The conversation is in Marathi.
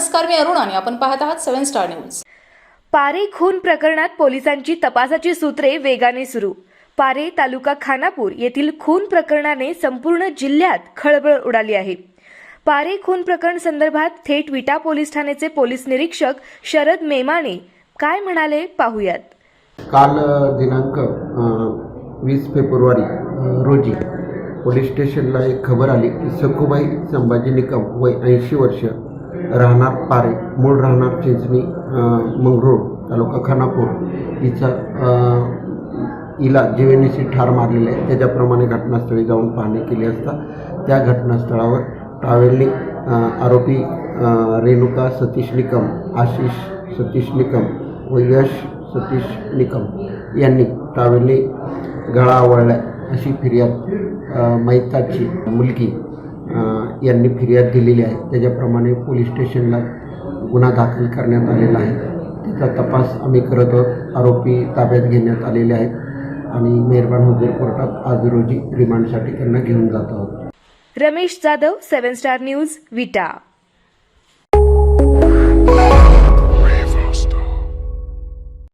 नमस्कार मी अरुण आणि आपण पाहत आहात सेव्हन स्टार न्यूज. पारे खून प्रकरणात पोलिसांची तपासाची सूत्रे वेगाने सुरू. पारे तालुका खानापूर येथील खून प्रकरणाने संपूर्ण जिल्ह्यात खळबळ उडाली आहे. पारे खून प्रकरण संदर्भात थेट विटा पोलीस ठाण्याचे पोलीस निरीक्षक शरद मेमाने काय म्हणाले पाहूयात. काल दिनांक वीस फेब्रुवारी रोजी पोलीस स्टेशनला एक खबर आली की सखुबाई संभाजी निकम वय ऐंशी वर्ष राहणार पारे मूळ राहणार चिंचणी मंगरूळ तालुका खानापूर. हिचा हिला जीवनीशी ठार मारलेले आहे. त्याच्याप्रमाणे घटनास्थळी जाऊन पाहणी केली असता त्या घटनास्थळावर ट्रॅव्हलनी आरोपी रेणुका सतीश निकम आशिष सतीश निकम व यश सतीश निकम यांनी ट्रॅव्हलनी गळा आवळला अशी फिर्याद मैताची मुलगी यांनी फिर्याद दिलेली आहे. त्याच्याप्रमाणे पोलीस स्टेशनला गुन्हा दाखल करण्यात आलेला आहे. त्याचा तपास आम्ही करत आहोत. आरोपी ताब्यात घेण्यात आलेले आहेत. आणि मेहरबान हुजूर कोर्टात आज रोजी रिमांडसाठी त्यांना घेऊन जात आहोत. Ramesh Jadhav seven star news Vita.